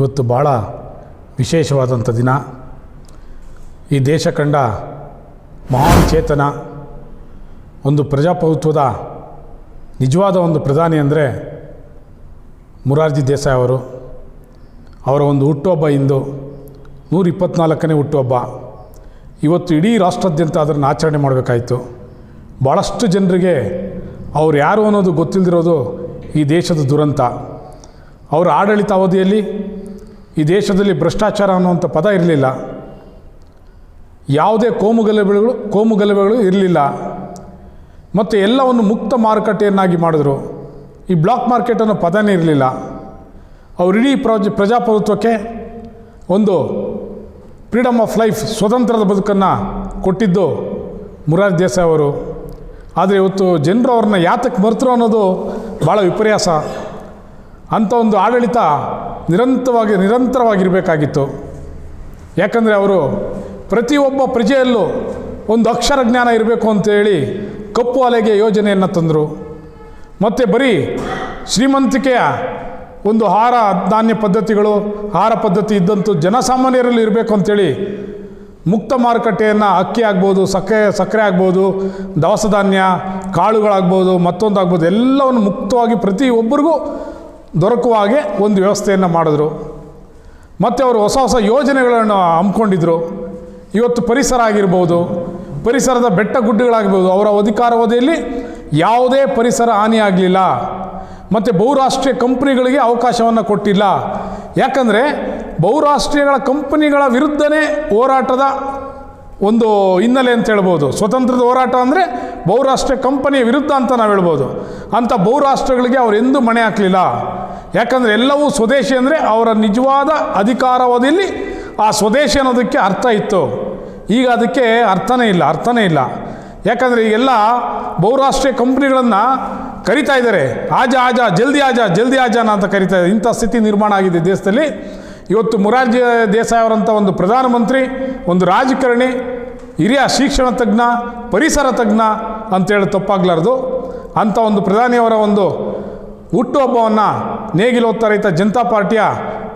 ಇವತ್ತು ಭಾಳ ವಿಶೇಷವಾದಂಥ ದಿನ. ಈ ದೇಶ ಕಂಡ ಮಹಾನ್ ಚೇತನ, ಒಂದು ಪ್ರಜಾಪ್ರಭುತ್ವದ ನಿಜವಾದ ಒಂದು ಪ್ರಧಾನಿ ಅಂದರೆ ಮುರಾರ್ಜಿ ದೇಸಾಯಿ ಅವರು. ಅವರ ಒಂದು ಹುಟ್ಟುಹಬ್ಬ ಇಂದು ನೂರ ಇಪ್ಪತ್ತ್ನಾಲ್ಕನೇ ಹುಟ್ಟುಹಬ್ಬ. ಇವತ್ತು ಇಡೀ ರಾಷ್ಟ್ರದ್ಯಂತ ಅದನ್ನು ಆಚರಣೆ ಮಾಡಬೇಕಾಯಿತು. ಭಾಳಷ್ಟು ಜನರಿಗೆ ಅವ್ರು ಯಾರು ಅನ್ನೋದು ಗೊತ್ತಿಲ್ಲದಿರೋದು ಈ ದೇಶದ ದುರಂತ. ಅವರ ಆಡಳಿತ ಅವಧಿಯಲ್ಲಿ ಈ ದೇಶದಲ್ಲಿ ಭ್ರಷ್ಟಾಚಾರ ಅನ್ನುವಂಥ ಪದ ಇರಲಿಲ್ಲ. ಯಾವುದೇ ಕೋಮುಗಲಭೆಗಳು ಕೋಮುಗಲಭೆಗಳು ಇರಲಿಲ್ಲ. ಮತ್ತು ಎಲ್ಲವನ್ನು ಮುಕ್ತ ಮಾರುಕಟ್ಟೆಯನ್ನಾಗಿ ಮಾಡಿದ್ರು. ಈ ಬ್ಲಾಕ್ ಮಾರ್ಕೆಟ್ ಅನ್ನೋ ಪದನೇ ಇರಲಿಲ್ಲ. ಅವರು ಇಡೀ ಪ್ರಜ, ಪ್ರಜಾಪ್ರಭುತ್ವಕ್ಕೆ ಒಂದು ಫ್ರೀಡಮ್ ಆಫ್ ಲೈಫ್ ಸ್ವತಂತ್ರದ ಬದುಕನ್ನು ಕೊಟ್ಟಿದ್ದು ಮುರಾರ್ ದೇಸಾಯಿ ಅವರು. ಆದರೆ ಇವತ್ತು ಜನರು ಅವ್ರನ್ನ ಯಾತಕ್ಕೆ ಮರೆತರು ಅನ್ನೋದು ಭಾಳ ವಿಪರ್ಯಾಸ. ಅಂಥ ಒಂದು ಆಡಳಿತ ನಿರಂತರವಾಗಿ, ನಿರಂತರವಾಗಿರಬೇಕಾಗಿತ್ತು. ಯಾಕಂದರೆ ಅವರು ಪ್ರತಿಯೊಬ್ಬ ಪ್ರಜೆಯಲ್ಲೂ ಒಂದು ಅಕ್ಷರ ಜ್ಞಾನ ಇರಬೇಕು ಅಂತೇಳಿ ಕಪ್ಪು ಅಲೆಗೆ ಯೋಜನೆಯನ್ನು ತಂದರು. ಮತ್ತು ಬರೀ ಶ್ರೀಮಂತಿಕೆಯ ಒಂದು ಆಹಾರ ಧಾನ್ಯ ಪದ್ಧತಿಗಳು ಆಹಾರ ಪದ್ಧತಿ ಇದ್ದಂತೂ ಜನಸಾಮಾನ್ಯರಲ್ಲಿ ಇರಬೇಕು ಅಂತೇಳಿ ಮುಕ್ತ ಮಾರುಕಟ್ಟೆಯನ್ನು ಅಕ್ಕಿ ಆಗ್ಬೋದು, ಸಕ್ಕರೆ ಸಕ್ಕರೆ ಆಗ್ಬೋದು, ದವಸ ಧಾನ್ಯ, ಕಾಳುಗಳಾಗ್ಬೋದು ಮತ್ತೊಂದು ಆಗ್ಬೋದು ಎಲ್ಲವನ್ನು ಮುಕ್ತವಾಗಿ ಪ್ರತಿಯೊಬ್ಬರಿಗೂ ದೊರಕುವ ಹಾಗೆ ಒಂದು ವ್ಯವಸ್ಥೆಯನ್ನು ಮಾಡಿದ್ರು. ಮತ್ತು ಅವರು ಹೊಸ ಹೊಸ ಯೋಜನೆಗಳನ್ನು ಹಮ್ಮಿಕೊಂಡಿದ್ರು. ಇವತ್ತು ಪರಿಸರ ಆಗಿರ್ಬೋದು, ಪರಿಸರದ ಬೆಟ್ಟ ಗುಡ್ಡಗಳಾಗಿರ್ಬೋದು, ಅವರ ಅಧಿಕಾರಾವಧಿಯಲ್ಲಿ ಯಾವುದೇ ಪರಿಸರ ಹಾನಿಯಾಗಲಿಲ್ಲ ಮತ್ತು ಬಹುರಾಷ್ಟ್ರೀಯ ಕಂಪ್ನಿಗಳಿಗೆ ಅವಕಾಶವನ್ನು ಕೊಟ್ಟಿಲ್ಲ. ಯಾಕಂದರೆ ಬಹುರಾಷ್ಟ್ರೀಯಗಳ ಕಂಪನಿಗಳ ವಿರುದ್ಧನೇ ಹೋರಾಟದ ಒಂದು ಹಿನ್ನೆಲೆ ಅಂತ ಹೇಳ್ಬೋದು. ಸ್ವತಂತ್ರದ ಹೋರಾಟ ಅಂದರೆ ಬಹುರಾಷ್ಟ್ರೀಯ ಕಂಪನಿಯ ವಿರುದ್ಧ ಅಂತ ನಾವು ಹೇಳ್ಬೋದು. ಅಂಥ ಬಹುರಾಷ್ಟ್ರಗಳಿಗೆ ಅವರು ಎಂದೂ ಮಣೆ ಹಾಕಲಿಲ್ಲ. ಯಾಕಂದರೆ ಎಲ್ಲವೂ ಸ್ವದೇಶಿ ಅಂದರೆ ಅವರ ನಿಜವಾದ ಅಧಿಕಾರಾವಧಿಯಲ್ಲಿ ಆ ಸ್ವದೇಶಿ ಅನ್ನೋದಕ್ಕೆ ಅರ್ಥ ಇತ್ತು. ಈಗ ಅದಕ್ಕೆ ಅರ್ಥನೇ ಇಲ್ಲ ಅರ್ಥನೇ ಇಲ್ಲ. ಯಾಕಂದರೆ ಈಗೆಲ್ಲ ಬಹುರಾಷ್ಟ್ರೀಯ ಕಂಪ್ನಿಗಳನ್ನು ಕರಿತಾ ಇದ್ದಾರೆ. ಆಜ ಆಜ, ಜಲ್ದಿ ಆಜ, ಜಲ್ದಿ ಆಜಾನ ಅಂತ ಕರಿತಾ ಇದ್ದಾರೆ. ಇಂಥ ಸ್ಥಿತಿ ನಿರ್ಮಾಣ ಆಗಿದೆ ದೇಶದಲ್ಲಿ. ಇವತ್ತು ಮುರಾರ್ಜಿ ದೇಸಾಯಿ ಅವರಂಥ ಒಂದು ಪ್ರಧಾನಮಂತ್ರಿ, ಒಂದು ರಾಜಕಾರಣಿ, ಹಿರಿಯ ಶಿಕ್ಷಣ ತಜ್ಞ, ಪರಿಸರ ತಜ್ಞ ಅಂತೇಳಿ ತಪ್ಪಾಗಲಾರ್ದು. ಅಂಥ ಒಂದು ಪ್ರಧಾನಿಯವರ ಒಂದು ಹುಟ್ಟುಹಬ್ಬವನ್ನು ನೇಗಿಲೋತ್ತರ ರೈತ ಜನತಾ ಪಾರ್ಟಿಯ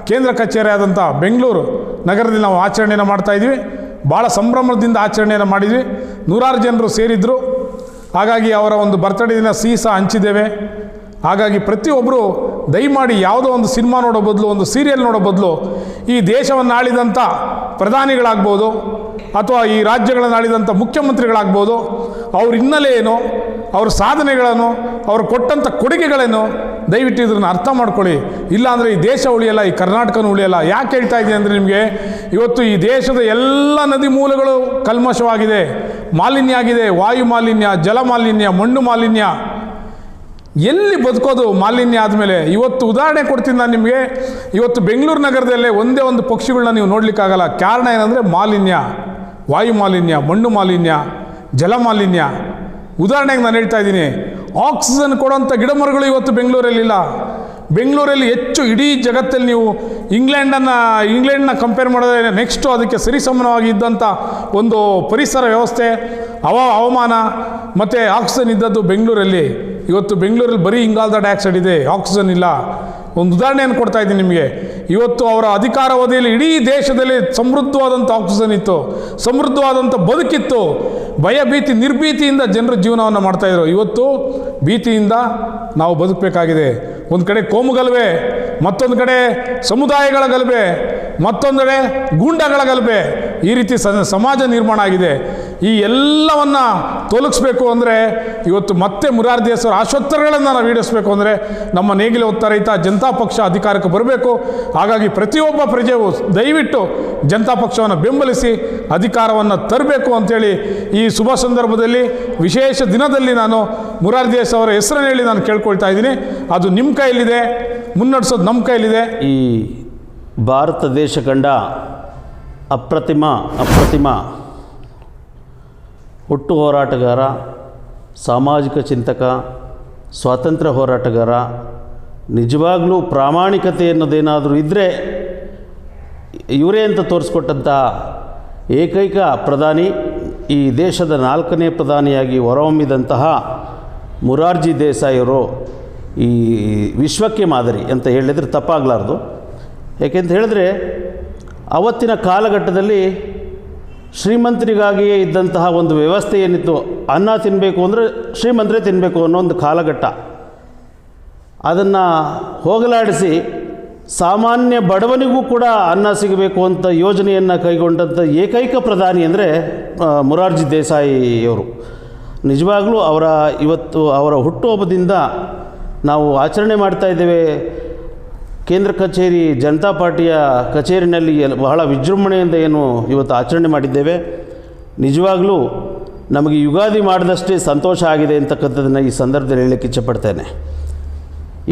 ಕೇಂದ್ರ ಕಚೇರಿ ಆದಂಥ ಬೆಂಗಳೂರು ನಗರದಲ್ಲಿ ನಾವು ಆಚರಣೆಯನ್ನು ಮಾಡ್ತಾಯಿದ್ವಿ ಭಾಳ ಸಂಭ್ರಮದಿಂದ ಆಚರಣೆಯನ್ನು ಮಾಡಿದ್ವಿ. ನೂರಾರು ಜನರು ಸೇರಿದ್ರು. ಹಾಗಾಗಿ ಅವರ ಒಂದು ಬರ್ತ್ಡೇ ದಿನ ಸಿಹಿ ಸಹ ಹಂಚಿದ್ದೇವೆ. ಹಾಗಾಗಿ ಪ್ರತಿಯೊಬ್ಬರು ದಯಮಾಡಿ ಯಾವುದೋ ಒಂದು ಸಿನಿಮಾ ನೋಡೋ ಬದಲು, ಒಂದು ಸೀರಿಯಲ್ ನೋಡೋ ಬದಲು ಈ ದೇಶವನ್ನು ಆಳಿದಂಥ ಪ್ರಧಾನಿಗಳಾಗ್ಬೋದು ಅಥವಾ ಈ ರಾಜ್ಯಗಳನ್ನು ಆಳಿದಂಥ ಮುಖ್ಯಮಂತ್ರಿಗಳಾಗ್ಬೋದು, ಅವ್ರ ಹಿನ್ನೆಲೆ ಏನು? ಅವ್ರ ಸಾಧನೆಗಳನ್ನು, ಅವ್ರು ಕೊಟ್ಟಂಥ ಕೊಡುಗೆಗಳೇನು ದಯವಿಟ್ಟು ಇದನ್ನು ಅರ್ಥ ಮಾಡ್ಕೊಳ್ಳಿ. ಇಲ್ಲಾಂದರೆ ಈ ದೇಶ ಉಳಿಯಲ್ಲ, ಈ ಕರ್ನಾಟಕನೂ ಉಳಿಯಲ್ಲ. ಯಾಕೆ ಹೇಳ್ತಾ ಇದ್ದೀನಿ ಅಂದರೆ ನಿಮಗೆ, ಇವತ್ತು ಈ ದೇಶದ ಎಲ್ಲ ನದಿ ಮೂಲಗಳು ಕಲ್ಮಶವಾಗಿದೆ. ಮಾಲಿನ್ಯ ಆಗಿದೆ. ವಾಯು ಮಾಲಿನ್ಯ, ಜಲ ಮಾಲಿನ್ಯ, ಮಣ್ಣು ಮಾಲಿನ್ಯ. ಎಲ್ಲಿ ಬದುಕೋದು ಮಾಲಿನ್ಯ ಆದಮೇಲೆ? ಇವತ್ತು ಉದಾಹರಣೆ ಕೊಡ್ತೀನಿ ನಾನು ನಿಮಗೆ. ಇವತ್ತು ಬೆಂಗಳೂರು ನಗರದಲ್ಲೇ ಒಂದೇ ಒಂದು ಪಕ್ಷಿಗಳನ್ನ ನೀವು ನೋಡಲಿಕ್ಕಾಗಲ್ಲ. ಕಾರಣ ಏನಂದರೆ ಮಾಲಿನ್ಯ. ವಾಯು ಮಾಲಿನ್ಯ, ಮಣ್ಣು ಮಾಲಿನ್ಯ, ಜಲ ಮಾಲಿನ್ಯ. ಉದಾಹರಣೆಗೆ ನಾನು ಹೇಳ್ತಾ ಇದ್ದೀನಿ ಆಕ್ಸಿಜನ್ ಕೊಡೋಂಥ ಗಿಡಮರಗಳು ಇವತ್ತು ಬೆಂಗಳೂರಲ್ಲಿಲ್ಲ. ಬೆಂಗಳೂರಲ್ಲಿ ಹೆಚ್ಚು ಇಡೀ ಜಗತ್ತಲ್ಲಿ ನೀವು ಇಂಗ್ಲೆಂಡನ್ನು, ಇಂಗ್ಲೆಂಡ್ನ ಕಂಪೇರ್ ಮಾಡಿದ್ರೆ ನೆಕ್ಸ್ಟು ಅದಕ್ಕೆ ಸರಿಸಮಾನವಾಗಿ ಇದ್ದಂಥ ಒಂದು ಪರಿಸರ ವ್ಯವಸ್ಥೆ, ಹವ, ಹವಾಮಾನ, ಮತ್ತು ಆಕ್ಸಿಜನ್ ಇದ್ದದ್ದು ಬೆಂಗಳೂರಲ್ಲಿ. ಇವತ್ತು ಬೆಂಗಳೂರಲ್ಲಿ ಬರೀ ಇಂಗಾಲದ ಡೈಆಕ್ಸೈಡ್ ಇದೆ ಆಕ್ಸಿಜನ್ ಇಲ್ಲ. ಒಂದು ಉದಾಹರಣೆಯನ್ನು ಕೊಡ್ತಾ ಇದ್ದೀನಿ ನಿಮಗೆ. ಇವತ್ತು ಅವರ ಅಧಿಕಾರಾವಧಿಯಲ್ಲಿ ಇಡೀ ದೇಶದಲ್ಲಿ ಸಮೃದ್ಧವಾದಂಥ ಆಕ್ಸಿಜನ್ ಇತ್ತು, ಸಮೃದ್ಧವಾದಂಥ ಬದುಕಿತ್ತು. ಭಯ, ಭೀತಿ, ನಿರ್ಭೀತಿಯಿಂದ ಜನರ ಜೀವನವನ್ನು ಮಾಡ್ತಾಯಿದ್ರು ಇವತ್ತು ಭೀತಿಯಿಂದ ನಾವು ಬದುಕಬೇಕಾಗಿದೆ. ಒಂದು ಕಡೆ ಕೋಮುಗಲಭೆ ಮತ್ತೊಂದು ಕಡೆ ಸಮುದಾಯಗಳ ಗಲಭೆ ಮತ್ತೊಂದೆಡೆ ಗೂಂಡಗಳ ಗಲಭೆ. ಈ ರೀತಿ ಸಮಾಜ ನಿರ್ಮಾಣ ಆಗಿದೆ. ಈ ಎಲ್ಲವನ್ನು ತೋಲಿಸ್ಬೇಕು ಅಂದರೆ ಇವತ್ತು ಮತ್ತೆ ಮುರಾರ್ಜಿ ದೇಸರ ಆಶೋತ್ತರಗಳನ್ನು ನಾವು ಈಡೇರಿಸಬೇಕು ಅಂದರೆ ನಮ್ಮ ನೇಗಿಲು ಒತ್ತ ರೈತ ಜನತಾ ಪಕ್ಷ ಅಧಿಕಾರಕ್ಕೆ ಬರಬೇಕು. ಹಾಗಾಗಿ ಪ್ರತಿಯೊಬ್ಬ ಪ್ರಜೆಯು ದಯವಿಟ್ಟು ಜನತಾ ಪಕ್ಷವನ್ನು ಬೆಂಬಲಿಸಿ ಅಧಿಕಾರವನ್ನು ತರಬೇಕು ಅಂಥೇಳಿ ಈ ಶುಭ ಸಂದರ್ಭದಲ್ಲಿ ವಿಶೇಷ ದಿನದಲ್ಲಿ ನಾನು ಮುರಾರ್ಜಿ ದೇಸಾಯಿ ಅವರ ಹೆಸರನ್ನು ಹೇಳಿ ನಾನು ಕೇಳ್ಕೊಳ್ತಾ ಇದ್ದೀನಿ. ಅದು ನಿಮ್ಮ ಕೈಯಲ್ಲಿದೆ, ಮುನ್ನಡೆಸೋದು ನಮ್ಮ ಕೈಯಲ್ಲಿದೆ. ಈ ಭಾರತ ದೇಶ ಕಂಡ ಅಪ್ರತಿಮ ಅಪ್ರತಿಮ. ಹುಟ್ಟು ಹೋರಾಟಗಾರ, ಸಾಮಾಜಿಕ ಚಿಂತಕ, ಸ್ವಾತಂತ್ರ್ಯ ಹೋರಾಟಗಾರ, ನಿಜವಾಗ್ಲೂ ಪ್ರಾಮಾಣಿಕತೆ ಅನ್ನೋದೇನಾದರೂ ಇದ್ದರೆ ಇವರೇ ಅಂತ ತೋರಿಸ್ಕೊಟ್ಟಂಥ ಏಕೈಕ ಪ್ರಧಾನಿ, ಈ ದೇಶದ ನಾಲ್ಕನೇ ಪ್ರಧಾನಿಯಾಗಿ ಹೊರಹೊಮ್ಮಿದಂತಹ ಮುರಾರ್ಜಿ ದೇಸಾಯಿಯವರು ಈ ವಿಶ್ವಕ್ಕೆ ಮಾದರಿ ಅಂತ ಹೇಳಿದರೆ ತಪ್ಪಾಗಲಾರ್ದು. ಯಾಕೆಂತ ಹೇಳಿದ್ರೆ ಅವತ್ತಿನ ಕಾಲಘಟ್ಟದಲ್ಲಿ ಶ್ರೀಮಂತರಿಗಾಗಿಯೇ ಇದ್ದಂತಹ ಒಂದು ವ್ಯವಸ್ಥೆ ಏನಿತ್ತು, ಅನ್ನ ತಿನ್ನಬೇಕು ಅಂದರೆ ಶ್ರೀಮಂತರೇ ತಿನ್ನಬೇಕು ಅನ್ನೋ ಒಂದು ಕಾಲಘಟ್ಟ. ಅದನ್ನು ಹೋಗಲಾಡಿಸಿ ಸಾಮಾನ್ಯ ಬಡವನಿಗೂ ಕೂಡ ಅನ್ನ ಸಿಗಬೇಕು ಅಂತ ಯೋಜನೆಯನ್ನು ಕೈಗೊಂಡಂಥ ಏಕೈಕ ಪ್ರಧಾನಿ ಅಂದರೆ ಮೊರಾರ್ಜಿ ದೇಸಾಯಿಯವರು. ನಿಜವಾಗಲೂ ಅವರ ಇವತ್ತು ಅವರ ಹುಟ್ಟುಹಬ್ಬದಿಂದ ನಾವು ಆಚರಣೆ ಮಾಡ್ತಾ ಇದ್ದೇವೆ. ಕೇಂದ್ರ ಕಚೇರಿ, ಜನತಾ ಪಾರ್ಟಿಯ ಕಚೇರಿನಲ್ಲಿ ಬಹಳ ವಿಜೃಂಭಣೆಯಿಂದ ಏನು ಇವತ್ತು ಆಚರಣೆ ಮಾಡಿದ್ದೇವೆ. ನಿಜವಾಗಲೂ ನಮಗೆ ಯುಗಾದಿ ಮಾಡಿದಷ್ಟೇ ಸಂತೋಷ ಆಗಿದೆ ಅಂತಕ್ಕಂಥದ್ದನ್ನು ಈ ಸಂದರ್ಭದಲ್ಲಿ ಹೇಳಲಿಕ್ಕೆ ಇಚ್ಛಪಡ್ತೇನೆ.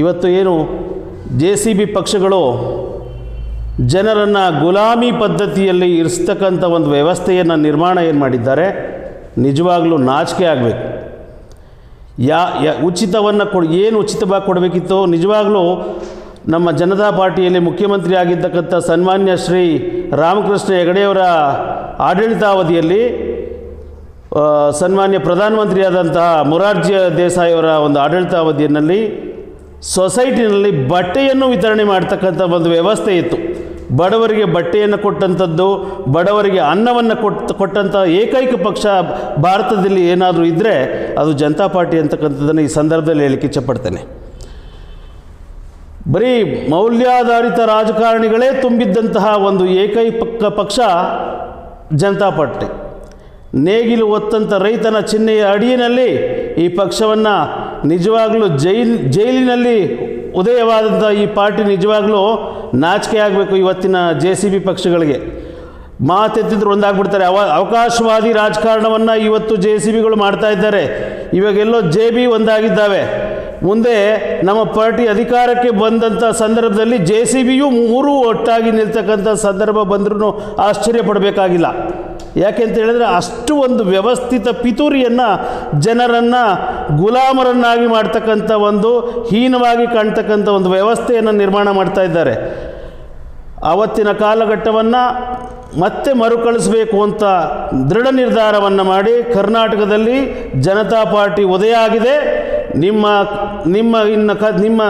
ಇವತ್ತು ಏನು ಜೆ ಸಿ ಬಿ ಪಕ್ಷಗಳು ಜನರನ್ನು ಗುಲಾಮಿ ಪದ್ಧತಿಯಲ್ಲಿ ಇರಿಸ್ತಕ್ಕಂಥ ಒಂದು ವ್ಯವಸ್ಥೆಯನ್ನು ನಿರ್ಮಾಣ ಏನು ಮಾಡಿದ್ದಾರೆ, ನಿಜವಾಗಲೂ ನಾಚಿಕೆ ಆಗಬೇಕು. ಯಾ ಯಾ, ಉಚಿತವನ್ನು ಕೊಡು, ಏನು ಉಚಿತವಾಗಿ ಕೊಡಬೇಕಿತ್ತು, ನಿಜವಾಗಲೂ ನಮ್ಮ ಜನತಾ ಪಾರ್ಟಿಯಲ್ಲಿ ಮುಖ್ಯಮಂತ್ರಿ ಆಗಿದ್ದಕ್ಕಂಥ ಸನ್ಮಾನ್ಯ ಶ್ರೀ ರಾಮಕೃಷ್ಣ ಹೆಗಡೆಯವರ ಆಡಳಿತಾವಧಿಯಲ್ಲಿ ಸನ್ಮಾನ್ಯ ಪ್ರಧಾನಮಂತ್ರಿಯಾದಂತಹ ಮೊರಾರ್ಜಿ ದೇಸಾಯಿಯವರ ಒಂದು ಆಡಳಿತಾವಧಿಯಲ್ಲಿ, ಸೊಸೈಟಿನಲ್ಲಿ ಬಟ್ಟೆಯನ್ನು ವಿತರಣೆ ಮಾಡ್ತಕ್ಕಂಥ ಒಂದು ವ್ಯವಸ್ಥೆ ಇತ್ತು. ಬಡವರಿಗೆ ಬಟ್ಟೆಯನ್ನು ಕೊಟ್ಟಂಥದ್ದು, ಬಡವರಿಗೆ ಅನ್ನವನ್ನು ಕೊಟ್ಟು, ಕೊಟ್ಟಂಥ ಏಕೈಕ ಪಕ್ಷ ಭಾರತದಲ್ಲಿ ಏನಾದರೂ ಇದ್ದರೆ ಅದು ಜನತಾ ಪಾರ್ಟಿ ಅಂತಕ್ಕಂಥದ್ದನ್ನು ಈ ಸಂದರ್ಭದಲ್ಲಿ ಹೇಳಲಿಕ್ಕೆ ಇಚ್ಛಪಡ್ತೇನೆ. ಬರೀ ಮೌಲ್ಯಾಧಾರಿತ ರಾಜಕಾರಣಿಗಳೇ ತುಂಬಿದ್ದಂತಹ ಒಂದು ಏಕೈಕ ಪಕ್ಷ ಜನತಾ ಪಾರ್ಟಿ. ನೇಗಿಲು ಒತ್ತಂಥ ರೈತನ ಚಿಹ್ನೆಯ ಅಡಿಯಲ್ಲಿ ಈ ಪಕ್ಷವನ್ನು ನಿಜವಾಗಲೂ ಜೈಲ್, ಜೈಲಿನಲ್ಲಿ ಉದಯವಾದಂಥ ಈ ಪಾರ್ಟಿ ನಿಜವಾಗಲೂ ನಾಚಿಕೆ ಆಗಬೇಕು ಇವತ್ತಿನ ಜೆ ಸಿ ಬಿ ಪಕ್ಷಗಳಿಗೆ. ಮಾತೆತ್ತಿದ್ರು ಒಂದಾಗ್ಬಿಡ್ತಾರೆ. ಅವ, ಅವಕಾಶವಾದಿ ರಾಜಕಾರಣವನ್ನು ಇವತ್ತು ಜೆ ಸಿ ಬಿಗಳು ಮಾಡ್ತಾ ಇದ್ದಾರೆ. ಇವಾಗೆಲ್ಲೋ ಜೆ ಬಿ ಒಂದಾಗಿದ್ದಾವೆ. ಮುಂದೆ ನಮ್ಮ ಪಾರ್ಟಿ ಅಧಿಕಾರಕ್ಕೆ ಬಂದಂಥ ಸಂದರ್ಭದಲ್ಲಿ ಜೆ ಸಿ ಬಿಯು ಮೂರು ಒಟ್ಟಾಗಿ ನಿಲ್ತಕ್ಕಂಥ ಸಂದರ್ಭ ಬಂದರೂ ಆಶ್ಚರ್ಯ ಪಡಬೇಕಾಗಿಲ್ಲ. ಯಾಕೆಂತ ಹೇಳಿದ್ರೆ ಅಷ್ಟು ಒಂದು ವ್ಯವಸ್ಥಿತ ಪಿತೂರಿಯನ್ನು ಜನರನ್ನು ಗುಲಾಮರನ್ನಾಗಿ ಮಾಡ್ತಕ್ಕಂಥ ಒಂದು ಹೀನವಾಗಿ ಕಾಣ್ತಕ್ಕಂಥ ಒಂದು ವ್ಯವಸ್ಥೆಯನ್ನು ನಿರ್ಮಾಣ ಮಾಡ್ತಾ ಇದ್ದಾರೆ. ಆವತ್ತಿನ ಕಾಲಘಟ್ಟವನ್ನು ಮತ್ತೆ ಮರುಕಳಿಸಬೇಕು ಅಂತ ದೃಢ ನಿರ್ಧಾರವನ್ನು ಮಾಡಿ ಕರ್ನಾಟಕದಲ್ಲಿ ಜನತಾ ಪಾರ್ಟಿ ಉದಯ ಆಗಿದೆ ನಿಮ್ಮ ನಿಮ್ಮ ಇನ್ನು ಕ, ನಿಮ್ಮ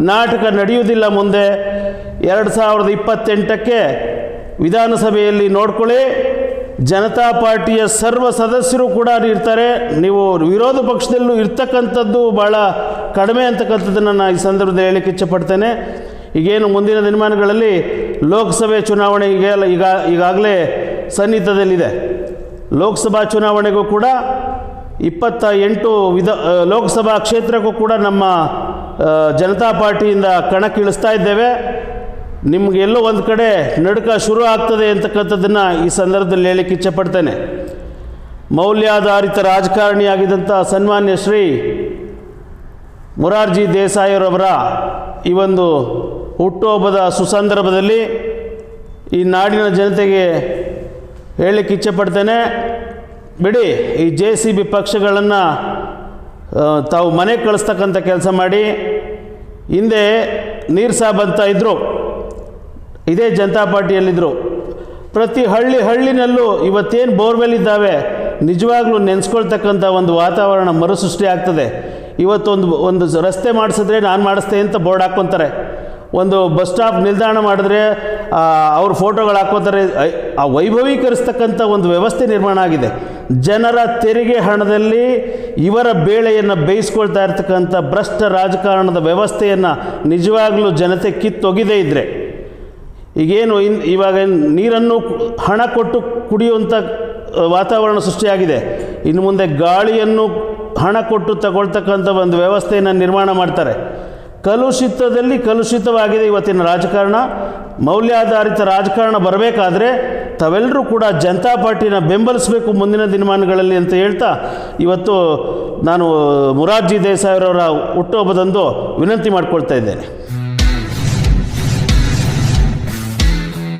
ನಾಟಕ ನಡೆಯುವುದಿಲ್ಲ ಮುಂದೆ ಎರಡು ಸಾವಿರದ ಇಪ್ಪತ್ತೆಂಟಕ್ಕೆ ವಿಧಾನಸಭೆಯಲ್ಲಿ ನೋಡ್ಕೊಳ್ಳಿ. ಜನತಾ ಪಾರ್ಟಿಯ ಸರ್ವ ಸದಸ್ಯರು ಕೂಡ ಇರ್ತಾರೆ. ನೀವು ವಿರೋಧ ಪಕ್ಷದಲ್ಲೂ ಇರ್ತಕ್ಕಂಥದ್ದು ಭಾಳ ಕಡಿಮೆ ಅಂತಕ್ಕಂಥದ್ದನ್ನು ನಾನು ಈ ಸಂದರ್ಭದಲ್ಲಿ ಹೇಳಲಿಕ್ಕೆ ಇಚ್ಛಪಡ್ತೇನೆ. ಈಗೇನು ಮುಂದಿನ ದಿನಮಾನಗಳಲ್ಲಿ ಲೋಕಸಭೆ ಚುನಾವಣೆ ಈಗ ಈಗ, ಈಗಾಗಲೇ ಸನ್ನಿಹಿತದಲ್ಲಿದೆ. ಲೋಕಸಭಾ ಚುನಾವಣೆಗೂ ಕೂಡ ಇಪ್ಪತ್ತ ಎಂಟು ವಿಧ ಲೋಕಸಭಾ ಕ್ಷೇತ್ರಕ್ಕೂ ಕೂಡ ನಮ್ಮ ಜನತಾ ಪಾರ್ಟಿಯಿಂದ ಕಣಕ್ಕಿಳಿಸ್ತಾ ಇದ್ದೇವೆ. ನಿಮ್ಗೆ ಎಲ್ಲೋ ಒಂದು ಕಡೆ ನಡುಕ ಶುರು ಆಗ್ತದೆ ಅಂತಕ್ಕಂಥದ್ದನ್ನು ಈ ಸಂದರ್ಭದಲ್ಲಿ ಹೇಳಲಿಕ್ಕೆ ಇಚ್ಛಪಡ್ತೇನೆ. ಮೌಲ್ಯಾಧಾರಿತ ರಾಜಕಾರಣಿಯಾಗಿದ್ದಂಥ ಸನ್ಮಾನ್ಯ ಶ್ರೀ ಮೊರಾರ್ಜಿ ದೇಸಾಯಿರವರ ಈ ಒಂದು ಹುಟ್ಟುಹಬ್ಬದ ಸುಸಂದರ್ಭದಲ್ಲಿ ಈ ನಾಡಿನ ಜನತೆಗೆ ಹೇಳಲಿಕ್ಕೆ ಇಚ್ಛೆಪಡ್ತೇನೆ. ಬಿಡಿ, ಈ ಜೆ ಸಿ ಬಿ ಪಕ್ಷಗಳನ್ನು ತಾವು ಮನೆಗೆ ಕಳಿಸ್ತಕ್ಕಂಥ ಕೆಲಸ ಮಾಡಿ, ಹಿಂದೆ ನೀರು ಸಾಬ್ ಅಂತ ಇದ್ದರು ಇದೇ ಜನತಾ ಪಾರ್ಟಿಯಲ್ಲಿದ್ದರು ಪ್ರತಿ ಹಳ್ಳಿ ಹಳ್ಳಿನಲ್ಲೂ ಇವತ್ತೇನು ಬೋರ್ವೆಲ್ ಇದ್ದಾವೆ, ನಿಜವಾಗ್ಲೂ ನೆನೆಸ್ಕೊಳ್ತಕ್ಕಂಥ ಒಂದು ವಾತಾವರಣ ಮರುಸೃಷ್ಟಿ ಆಗ್ತದೆ. ಇವತ್ತೊಂದು, ಒಂದು ರಸ್ತೆ ಮಾಡಿಸಿದ್ರೆ ನಾನು ಮಾಡಿಸ್ತೆ ಅಂತ ಬೋರ್ಡ್ ಹಾಕ್ಕೊತಾರೆ ಒಂದು ಬಸ್ ಸ್ಟಾಪ್ ನಿಲ್ದಾಣ ಮಾಡಿದ್ರೆ ಅವ್ರ ಫೋಟೋಗಳು ಹಾಕೋತಾರೆ. ಆ ವೈಭವೀಕರಿಸ್ತಕ್ಕಂಥ ಒಂದು ವ್ಯವಸ್ಥೆ ನಿರ್ಮಾಣ ಆಗಿದೆ. ಜನರ ತೆರಿಗೆ ಹಣದಲ್ಲಿ ಇವರ ಬೇಳೆಯನ್ನು ಬೇಯಿಸ್ಕೊಳ್ತಾ ಇರ್ತಕ್ಕಂಥ ಭ್ರಷ್ಟ ರಾಜಕಾರಣದ ವ್ಯವಸ್ಥೆಯನ್ನು ನಿಜವಾಗಲೂ ಜನತೆ ಕಿತ್ತೊಗೆದೇ ಇದ್ದರೆ ಈಗೇನು ಇನ್ ಇವಾಗ ನೀರನ್ನು ಹಣ ಕೊಟ್ಟು ಕುಡಿಯುವಂಥ ವಾತಾವರಣ ಸೃಷ್ಟಿಯಾಗಿದೆ. ಇನ್ನು ಮುಂದೆ ಗಾಳಿಯನ್ನು ಹಣ ಕೊಟ್ಟು ತಗೊಳ್ತಕ್ಕಂಥ ಒಂದು ವ್ಯವಸ್ಥೆಯನ್ನು ನಿರ್ಮಾಣ ಮಾಡ್ತಾರೆ. ಕಲುಷಿತದಲ್ಲಿ ಕಲುಷಿತವಾಗಿದೆ ಇವತ್ತಿನ ರಾಜಕಾರಣ. ಮೌಲ್ಯಾಧಾರಿತ ರಾಜಕಾರಣ ಬರಬೇಕಾದ್ರೆ ತಾವೆಲ್ಲರೂ ಕೂಡ ಜನತಾ ಪಾರ್ಟಿನ ಬೆಂಬಲಿಸಬೇಕು ಮುಂದಿನ ದಿನಮಾನಗಳಲ್ಲಿ ಅಂತ ಹೇಳ್ತಾ ಇವತ್ತು ನಾನು ಮುರಾರ್ಜಿ ದೇಸಾಯಿರವರ ಹುಟ್ಟುಹಬ್ಬದಂದು ವಿನಂತಿ ಮಾಡಿಕೊಳ್ತಾ ಇದ್ದೇನೆ.